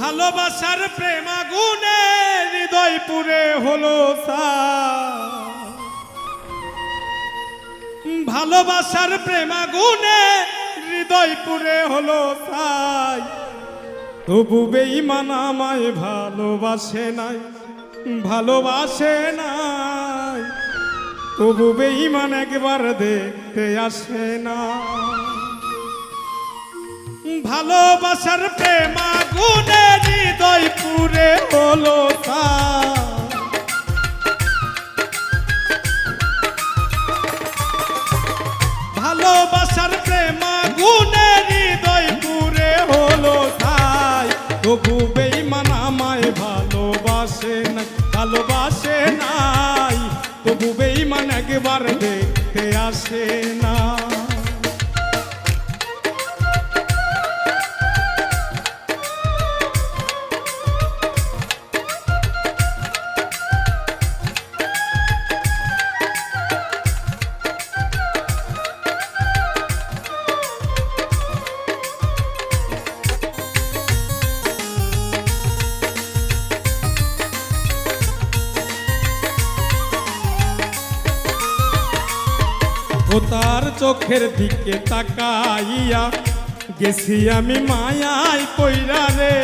ভালোবাসার প্রেম আগুনে হৃদয় পুরে হলো সার। ভালোবাসার প্রেম আগুনে হৃদয় পুরে হলো তাই তবু বেঈমান আমায় ভালোবাসে নাই ভালোবাসে নাই। তবু বেঈমান একবার দেখতে আসে না। ভালোবাসার প্রেম আগুনে হৃদয় পুরে হলো ভালোবাসার প্রেম আগুনে হৃদয় পুরে ভালোবাসে ভালোবাসে নাই। তবু একবার দেখতে আসে না। তার চোখের দিকে তাকাইয়া গেছি আমি মায়াই কইরা রে।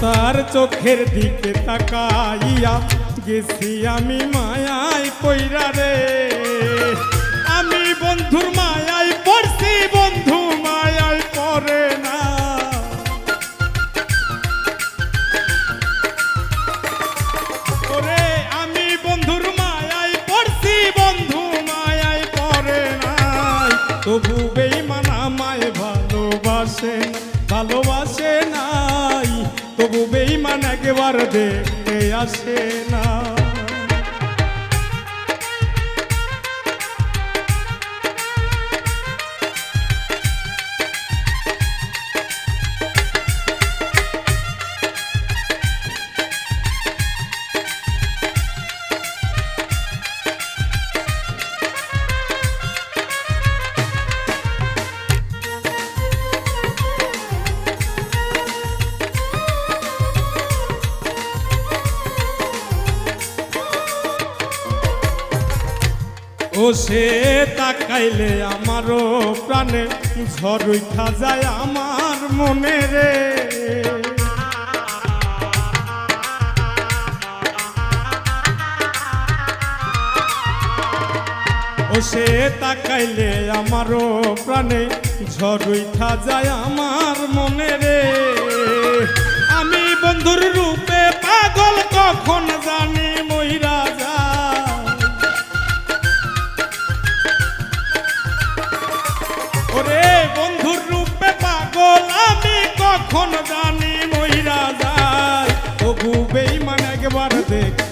তার চোখের দিকে তাকাইয়া গেছি আমি মায়াই কইরা রে। ভালোবাসে ভালোবাসে নাই। তবু বেইমান একবার দেখতে আসে না। ও সে তাকাইলে আমারও প্রাণে ঝড় উঠা যায় আমার মনে রে। সে তাকাইলে আমারও প্রাণে ঝড় উঠা যায় আমার মনে রে। আমি বন্ধুর রূপে পাগল কখন জানি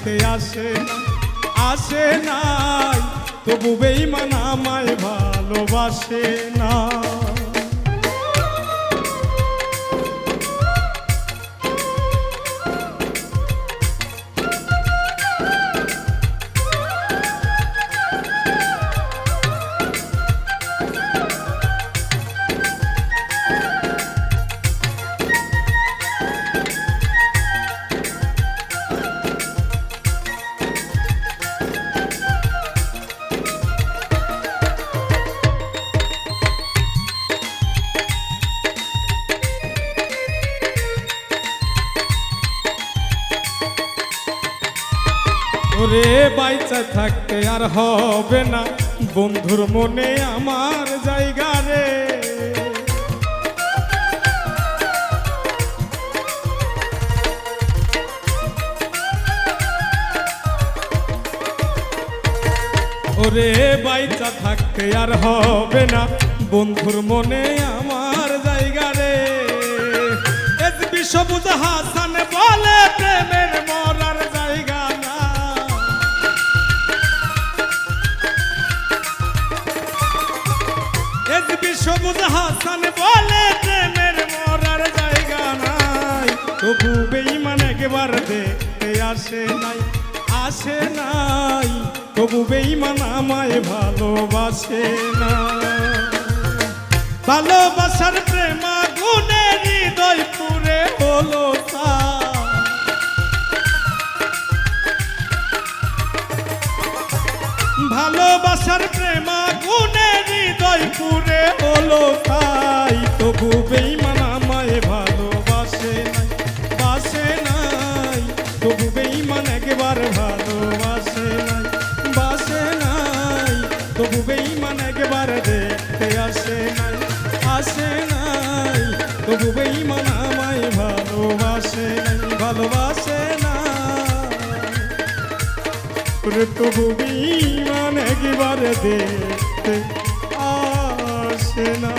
দেখতে আসে না আসে নাই। তবু বেইমান আমায় ভালোবাসে না। ওরে বাইচা থাকতে আর হবে না। বন্ধুর মনে আমার জায়গা রে। ওরে বাইচা থাকতে আর হবে না। বন্ধুর মনে আমার জায়গা রে। সবুজ হাসান বলে প্রেমের মরার সবুজ হাসান বলে, প্রেমের মরার জায়গা নাই। তবু বেইমান একবার দেখতে আসে নাই আসে নাই। তবু বেইমান আমায় ভালোবাসে না। ভালোবাসার প্রেমা তবু বেইমান একবার দেখতে আসে নাই আসে নাই। তবু বেইমান আমায় ভালোবাসে নাই, ভালোবাসে না তবু বিমান একবার আসে না